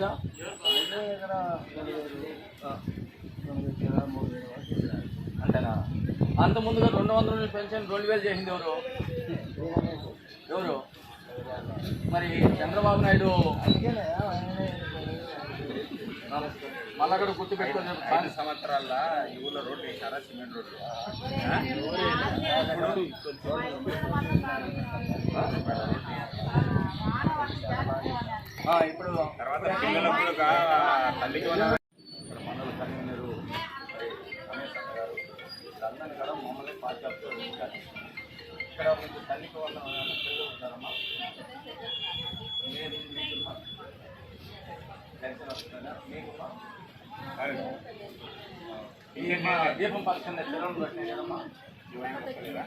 ఆ. అంతేనా? అంత ముందుగా రెండు వందల నుంచి పెన్షన్ రెండు వేలు చేసింది ఎవరు? ఎవరు? మరి చంద్రబాబు నాయుడు నమస్తే. మళ్ళా కూడా గుర్తు పెట్టుకొని ఐదు సంవత్సరాల ఈ ఊళ్ళో రోడ్డు వేసారా సిమెంట్ రోడ్డు. ఇప్పుడు తల్లికి కన్వీనరు, కూడా మమ్మల్ని. ఇక్కడ మీకు తల్లికి పిల్లలు మీరు మీకుమ్మా? పెన్షన్ వస్తుందా మీకుమ్మా? ఈయమ్మా దీపం పథకం చిరణ్ పెట్టినాయి కదమ్మా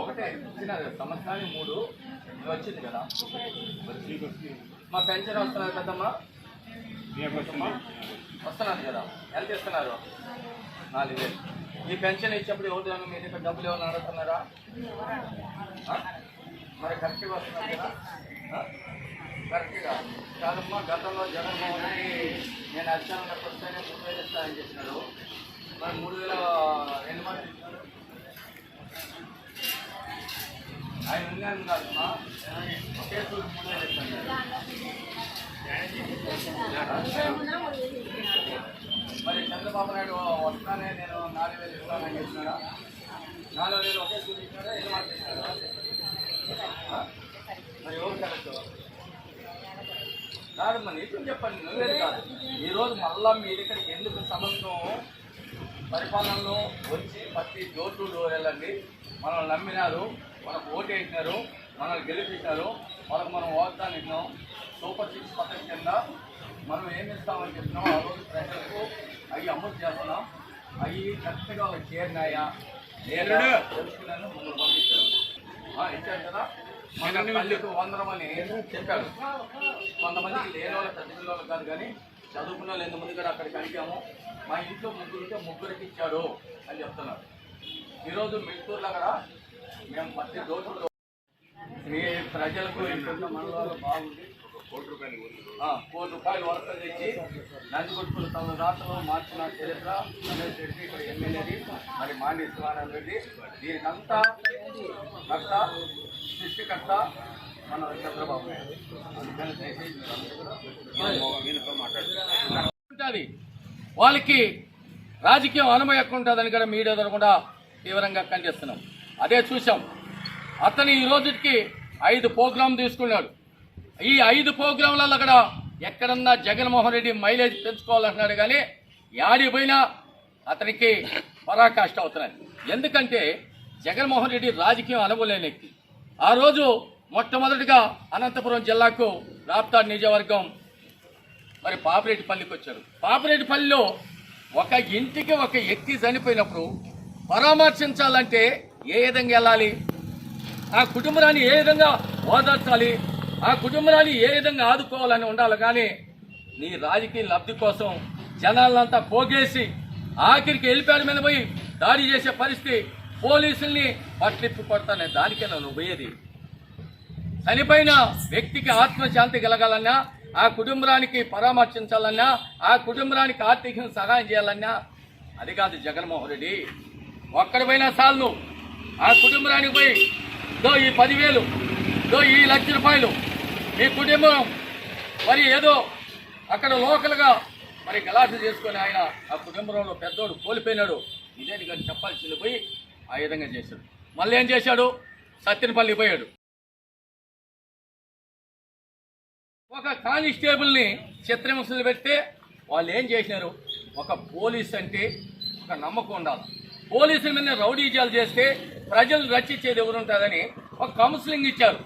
ఒకటే ఇచ్చిన సంవత్సరానికి మూడు ఇది వచ్చింది కదా మా పెన్షన్ వస్తున్నారు కదమ్మా వస్తున్నారు కదా. ఎంత ఇస్తున్నారు? నాలుగు వేలు. ఈ పెన్షన్ ఇచ్చేప్పుడు ఎవరు మీ దగ్గర డబ్బులు ఏమైనా అడుగుతున్నారా? మరి కరెక్ట్గా వస్తున్నారు కదా? కరెక్ట్గా. కాదమ్మా గతంలో జగన్మోహన్ రెడ్డి నేను అధికారంలోకి వస్తేనే మూడు వేలు ఇస్తానని చెప్పినాడు. మరి మూడు వేల ఎన్ని మంది ఆయన ఉన్నాను కాదమ్మా ఒకే సూట్ మరి చంద్రబాబు నాయుడు వస్తానే నేను నాలుగు వేలు ఇస్తానని చెప్తున్నాడా నాలుగు వేలు ఒకే స్కూల్ ఇచ్చినాడా ఎన్ని మాట ఇచ్చినాడా మరి ఎవరు కరెక్ట్? కాదు మరి నీకు చెప్పండి నువ్వేది కాదు. ఈరోజు మళ్ళా మీ ఇక్కడికి ఎందుకు సమస్తం పరిపాలనలో వచ్చి ప్రతి జోట్లు వెళ్ళండి. మనల్ని నమ్మినారు. మనకు ఓటు వేసినారు మనల్ని గెలిపించినారు మనకు మనం వాగ్దానం ఇచ్చినాం. సూపర్ సిక్స్ పథకం కింద మనం ఏమి ఇస్తామని చెప్తున్నాం ఆ రోజు ప్రజలకు అవి అమలు చేస్తున్నాం. అవి కరెక్ట్గా వాళ్ళకి చేరినాయా లేదా తెలుసుకున్నాను మమ్మల్ని పంపించారు. ఇచ్చారు కదా? మన పల్లెకు వందరమని చెప్పారు. కొంతమందికి లేని వాళ్ళ పెద్ద పిల్లలు కాదు కానీ చదువుకున్న వాళ్ళు ఎంతమంది కూడా అక్కడికి అడిగాము మా ఇంట్లో ముగ్గురు ఉంటే ముగ్గురికి ఇచ్చాడు అని చెప్తున్నారు. ఈరోజు మిట్టూరులో కూడా మేము ప్రతి రోజు మీ ప్రజలకు ఇంట్లో మనలో బాగుంది. కోటి రూపాయలు కోటి రూపాయలు వరకు తెచ్చి నందికొట్టుకులు తమ రాష్ట్రంలో మార్చిన చరిత్ర రమేష్ రెడ్డి ఇక్కడ ఎమ్మెల్యేది మరి మాండి శివానంద రెడ్డి. దీనికంతా కర్త సృష్టికర్త మన చంద్రబాబు నాయుడు. అందుకని వీళ్ళతో వాళ్ళకి రాజకీయం ఉంటుందని కూడా మీడియా ద్వారా కూడా తీవ్రంగా ఖండిస్తున్నాం. అదే చూసాం అతను ఈ రోజుకి ఐదు ప్రోగ్రాం తీసుకున్నాడు. ఈ ఐదు ప్రోగ్రాంలలో కూడా ఎక్కడన్నా జగన్మోహన్ రెడ్డి మైలేజ్ పెంచుకోవాలంటున్నాడు కానీ యాడి పోయినా అతనికి పరాకాష్ట అవుతున్నాయి ఎందుకంటే జగన్మోహన్ రెడ్డి రాజకీయం అనుభవలేని వ్యక్తి. ఆ రోజు మొట్టమొదటిగా అనంతపురం జిల్లాకు రాప్తాడ్ నియోజకవర్గం మరి పాపిరెడ్డిపల్లికి వచ్చారు. పాపిరెడ్డిపల్లిలో ఒక ఇంటికి ఒక వ్యక్తి చనిపోయినప్పుడు పరామర్శించాలంటే ఏ విధంగా వెళ్ళాలి? ఆ కుటుంబాన్ని ఏ విధంగా ఓదార్చాలి? ఆ కుటుంబాన్ని ఏ విధంగా ఆదుకోవాలని ఉండాలి? కానీ నీ రాజకీయ లబ్ధి కోసం జనాలంతా పోగేసి ఆఖరికి వెళ్ళిపోయాడు మీద పోయి దాడి చేసే పరిస్థితి పోలీసుల్ని పట్లిప్పి కొడతానే దానికే నువ్వు పోయేది. చనిపోయిన వ్యక్తికి ఆత్మశాంతి కలగాలన్నా ఆ కుటుంబానికి పరామర్శించాలన్నా ఆ కుటుంబానికి ఆర్థికంగా సహాయం చేయాలన్నా అది కాదు జగన్మోహన్ రెడ్డి. ఒక్కడిపోయినా చాలు ఆ కుటుంబానికి పోయి దో ఈ పదివేలు దో ఈ లక్ష రూపాయలు మీ కుటుంబం మరి ఏదో అక్కడ లోకల్గా మరి గలాసు చేసుకొని ఆయన ఆ కుటుంబంలో పెద్దోడు కోల్పోయినాడు. ఇదేంటి కానీ చెప్పాల్సింది పోయి ఆ విధంగా చేశాడు. మళ్ళీ ఏం చేశాడు? సత్యనపల్లి పోయాడు. ఒక కానిస్టేబుల్ని చిత్రహింసలు పెడితే వాళ్ళు ఏం చేసినారు? ఒక పోలీస్ అంటే ఒక నమ్మకం ఉండాలి. పోలీసుల మీద రౌడీజాలు చేస్తే ప్రజలు రక్షించేది ఎవరుంటుందని ఒక కౌన్సిలింగ్ ఇచ్చారు.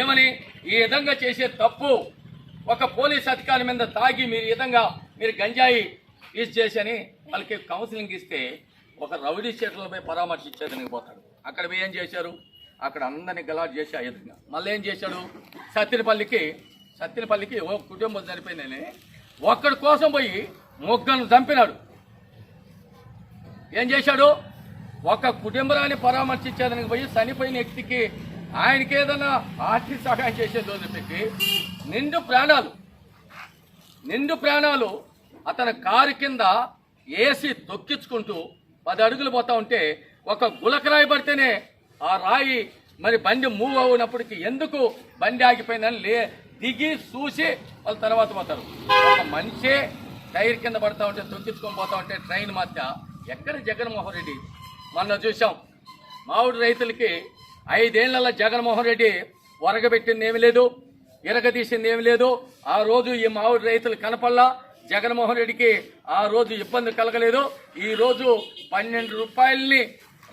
ఏమని? ఈ విధంగా చేసే తప్పు ఒక పోలీస్ అధికారి మీద తాగి మీరు విధంగా మీరు గంజాయి యూజ్ చేసి అని వాళ్ళకి కౌన్సిలింగ్ ఇస్తే ఒక రౌడీ చేతులపై పరామర్శించేదానికి పోతాడు. అక్కడ పోయి ఏం చేశారు? అక్కడ అందరిని గలాట్ చేసి ఆ విధంగా. మళ్ళీ ఏం చేశాడు? సత్తినపల్లికి సత్తినపల్లికి ఓ కుటుంబం చనిపోయిందని ఒక్కడి కోసం పోయి మొగ్గను చంపినాడు. ఏం చేశాడు? ఒక కుటుంబాన్ని పరామర్శించేదానికి పోయి చనిపోయిన వ్యక్తికి ఆయనకి ఏదైనా ఆర్థిక సహాయం చేసేది వదిలిపెట్టి నిండు ప్రాణాలు నిండు ప్రాణాలు అతని కారు కింద ఏసీ తొక్కించుకుంటూ పది అడుగులు పోతా ఉంటే ఒక గులక రాయి పడితేనే ఆ రాయి మరి బండి మూవ్ అవునప్పటికి ఎందుకు బండి ఆగిపోయిందని లే దిగి చూసి వాళ్ళ తర్వాత పోతారు. ఒక మనిషే టైర్ కింద పడతా ఉంటే తొక్కించుకొని పోతా ఉంటే ట్రైన్ మధ్య ఎక్కడ జగన్మోహన్ రెడ్డి? మొన్న చూసాం మామిడి రైతులకి ఐదేళ్ళలో జగన్మోహన్ రెడ్డి వరగబెట్టింది ఏమి లేదు ఇరగదీసింది ఏమి లేదు. ఆ రోజు ఈ మామిడి రైతులు కనపల్లా జగన్మోహన్ రెడ్డికి ఆ రోజు ఇబ్బంది కలగలేదు. ఈ రోజు పన్నెండు రూపాయలని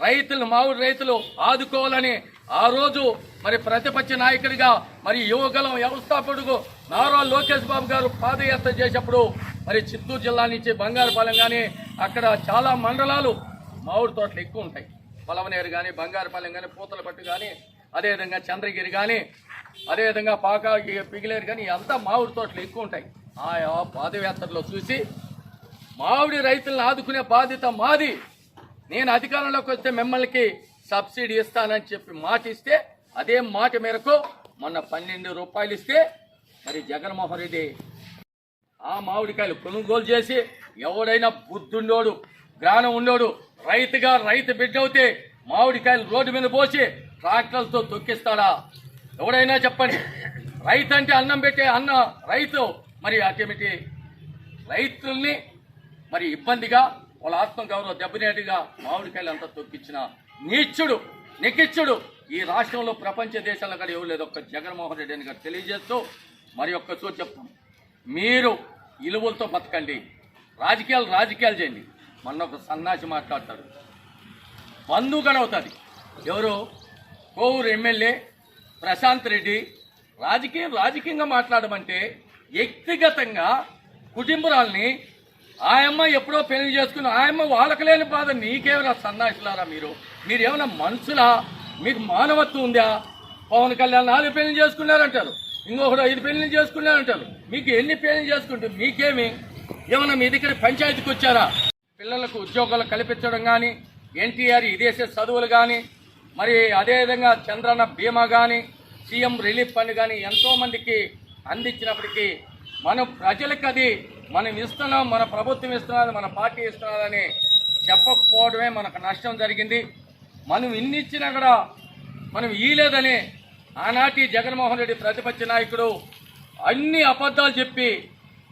రైతులు మామిడి రైతులు ఆదుకోవాలని ఆ రోజు మరి ప్రతిపక్ష నాయకుడిగా మరి యువగలం వ్యవస్థాపకుడు నారా లోకేష్ బాబు గారు పాదయాత్ర చేసేప్పుడు మరి చిత్తూరు జిల్లా నుంచి బంగారుపాలెం కానీ అక్కడ చాలా మండలాలు మామిడి తోటలు ఎక్కువ ఉంటాయి. పొలవనేరు కానీ బంగారుపాలెం కానీ పూతలపట్టు కానీ అదేవిధంగా చంద్రగిరి కానీ అదేవిధంగా పాక పిగిలేరు కానీ అంతా మామిడి తోటలు ఎక్కువ ఉంటాయి. ఆ పాదయాత్రలో చూసి మామిడి రైతులను ఆదుకునే బాధ్యత మాది. నేను అధికారంలోకి వస్తే మిమ్మల్ని సబ్సిడీ ఇస్తానని చెప్పి మాట ఇస్తే అదే మాట మేరకు మొన్న పన్నెండు రూపాయలు ఇస్తే మరి జగన్మోహన్ రెడ్డి ఆ మామిడికాయలు కొనుగోలు చేసి ఎవడైనా బుద్ధుండోడు జ్ఞానం ఉండోడు రైతుగా రైతు బిడ్డ అవుతే మామిడికాయలు రోడ్డు మీద పోసి ట్రాక్టర్లతో తొక్కిస్తాడా? ఎవడైనా చెప్పండి. రైతు అంటే అన్నం పెట్టే అన్న రైతు మరి అటేమిటి రైతుల్ని మరి ఇబ్బందిగా వాళ్ళ ఆత్మగౌరవ దెబ్బనేటుగా మామిడికాయలు అంతా తొక్కించిన నీచుడు నికిచ్చుడు ఈ రాష్ట్రంలో ప్రపంచ దేశాల కూడా ఎవరు లేదు. ఒక్క జగన్మోహన్ రెడ్డి అని గారు తెలియజేస్తూ మరి ఒక్క చెప్తాను మీరు ఇలువలతో బతకండి. రాజకీయాలు రాజకీయాలు చేయండి. మొన్న ఒక సన్నాసి మాట్లాడతాడు. బంధువు కూడా అవుతుంది ఎవరు? కోవూరు ఎమ్మెల్యే ప్రశాంత్ రెడ్డి. రాజకీయం రాజకీయంగా మాట్లాడమంటే వ్యక్తిగతంగా కుటుంబరాల్ని ఆయమ్మ ఎప్పుడో పెళ్ళి చేసుకుని ఆయమ్మ వాళ్ళకలేని బాధ నీకేమైనా సన్నాసిలారా మీరు? మీరు ఏమైనా మనుషులా? మీకు మానవత్వం ఉందా? పవన్ కళ్యాణ్ నాలుగు పెళ్ళి చేసుకున్నారంటారు. ఇంకొకడు ఐదు పెళ్ళి చేసుకున్నారంటారు. మీకు ఎన్ని పెళ్ళి చేసుకుంటే మీకేమి? ఏమన్నా మీ దగ్గర పంచాయతీకి వచ్చారా? పిల్లలకు ఉద్యోగాలు కల్పించడం కానీ ఎన్టీఆర్ ఇదేసే చదువులు కానీ మరి అదేవిధంగా చంద్రన్న బీమా కానీ సీఎం రిలీఫ్ ఫండ్ కానీ ఎంతోమందికి అందించినప్పటికీ మన ప్రజలకు అది మనం ఇస్తున్నాం మన ప్రభుత్వం ఇస్తున్నది మన పార్టీ ఇస్తున్నదని చెప్పకపోవడమే మనకు నష్టం జరిగింది. మనం ఇన్ని ఇచ్చినా కూడా మనం ఇయలేదని ఆనాటి జగన్మోహన్ రెడ్డి ప్రతిపక్ష నాయకుడు అన్ని అబద్ధాలు చెప్పి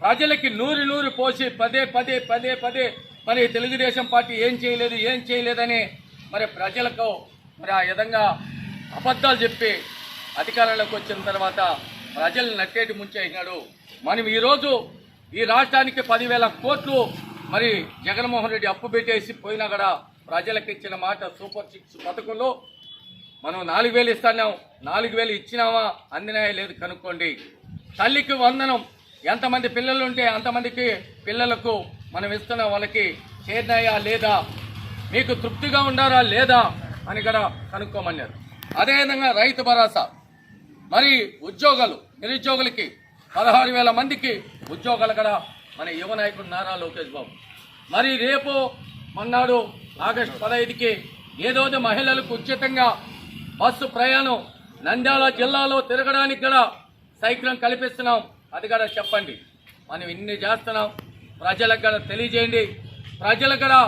ప్రజలకి నూరి నూరు పోసి పదే పదే పదే పదే మరి తెలుగుదేశం పార్టీ ఏం చేయలేదు ఏం చేయలేదని మరి ప్రజలకు మరి ఆ విధంగా అబద్ధాలు చెప్పి అధికారంలోకి వచ్చిన తర్వాత ప్రజల్ని నట్టేటి ముంచేసినాడు. మనం ఈరోజు ఈ రాష్ట్రానికి పదివేల కోట్లు మరి జగన్మోహన్ రెడ్డి అప్పు పెట్టేసి పోయినా కూడా ప్రజలకు ఇచ్చిన మాట సూపర్ సిక్స్ పథకంలో మనం నాలుగు వేలు ఇస్తున్నాం. నాలుగు వేలు ఇచ్చినామా? అందినాయా లేదు కనుక్కోండి. తల్లికి వందనం. ఎంతమంది పిల్లలు ఉంటే అంతమందికి పిల్లలకు మనం ఇస్తున్న వాళ్ళకి చేరినాయా లేదా? మీకు తృప్తిగా ఉండారా లేదా అని కూడా కనుక్కోమన్నారు. అదేవిధంగా రైతు భరోసా. మరి ఉద్యోగాలు నిరుద్యోగులకి పదహారు వేల మందికి ఉద్యోగాలు కూడా మన యువ నాయకుడు నారా లోకేష్ బాబు. మరి రేపు మన్నాడు ఆగస్టు పదహైదుకి ఏదోది మహిళలకు ఉచితంగా బస్సు ప్రయాణం నంద్యాల జిల్లాలో తిరగడానికి కూడా సైక్లం కల్పిస్తున్నాం. అది కూడా చెప్పండి. మనం ఇన్ని చేస్తున్నాం. ప్రజలకు కూడా తెలియజేయండి. ప్రజలకు కూడా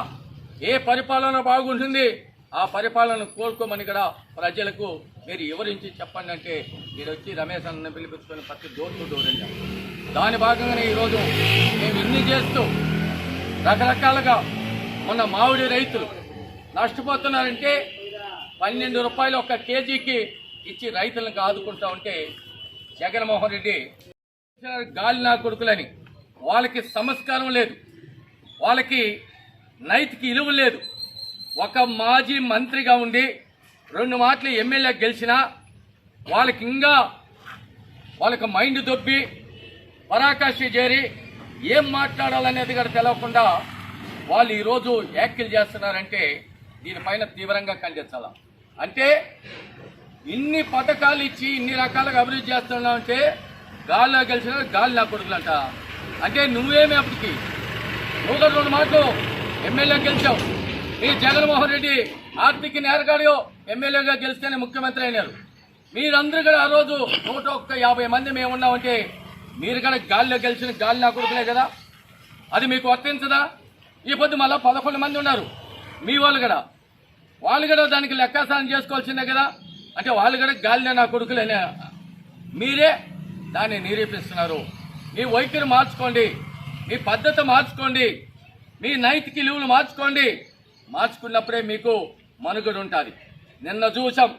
ఏ పరిపాలన బాగుంటుంది ఆ పరిపాలన కోరుకోమని కూడా ప్రజలకు మీరు వివరించి చెప్పండి అంటే మీరు వచ్చి రమేష్ అన్న పిలిపించుకొని ప్రతి డోర్ టు దాని భాగంగానే ఈరోజు మేము ఇన్ని చేస్తూ రకరకాలుగా మొన్న మామిడి రైతులు నష్టపోతున్నారంటే పన్నెండు రూపాయలు ఒక కేజీకి ఇచ్చి రైతులను ఆదుకుంటా ఉంటే జగన్మోహన్ రెడ్డి గాలి నా కొడుకులని వాళ్ళకి సంస్కారం లేదు. వాళ్ళకి నైతిక ఇలువ లేదు. ఒక మాజీ మంత్రిగా ఉండి రెండు మాటలు ఎమ్మెల్యే గెలిచినా వాళ్ళకి ఇంకా వాళ్ళకి మైండ్ దొబ్బి పరాకాష్ఠ చేరి ఏం మాట్లాడాలనేది కూడా తెలవకుండా వాళ్ళు ఈరోజు వ్యాఖ్యలు చేస్తున్నారంటే దీనిపైన తీవ్రంగా ఖండించాల? అంటే ఇన్ని పథకాలు ఇచ్చి ఇన్ని రకాలుగా అభివృద్ధి చేస్తున్నావు అంటే గాల్లో గెలిచిన గాలి నా కొడుకులంట. అంటే నువ్వేమి అప్పటికి? నువ్వు రెండు మాటలు ఎమ్మెల్యే గెలిచావు. మీ జగన్మోహన్ రెడ్డి ఆర్థిక నేరగాడు ఎమ్మెల్యేగా గెలిస్తేనే ముఖ్యమంత్రి అయినారు. మీరందరూ కూడా ఆ రోజు నూట ఒక్క యాభై మంది మేము ఉన్నామంటే మీరు కూడా గాలిలో గెలిచిన గాలి నా కొడుకులే కదా? అది మీకు వర్తించదా? ఈ పొద్దు మళ్ళీ పదకొండు మంది ఉన్నారు. మీ వాళ్ళు కూడా. వాళ్ళు కూడా దానికి లెక్కాసారం చేసుకోవాల్సిందే కదా. అంటే వాళ్ళు కూడా గాలినే నా కొడుకులేనే మీరే దాన్ని నిరూపిస్తున్నారు. మీ వైఖరి మార్చుకోండి. మీ పద్ధతి మార్చుకోండి. మీ నైతిక విలువలు మార్చుకోండి. మార్చుకున్నప్పుడే మీకు మనుగడు ఉంటుంది. నిన్న చూసాం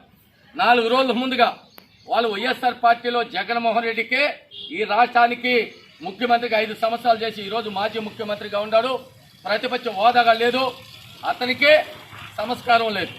నాలుగు రోజుల ముందుగా వాళ్ళు వైఎస్ఆర్ పార్టీలో జగన్మోహన్ రెడ్డికే ఈ రాష్ట్రానికి ముఖ్యమంత్రిగా ఐదు సంవత్సరాలు చేసి ఈరోజు మాజీ ముఖ్యమంత్రిగా ఉన్నాడు ప్రతిపక్ష హోదాగా లేదు. అతనికే సంస్కారం లేదు.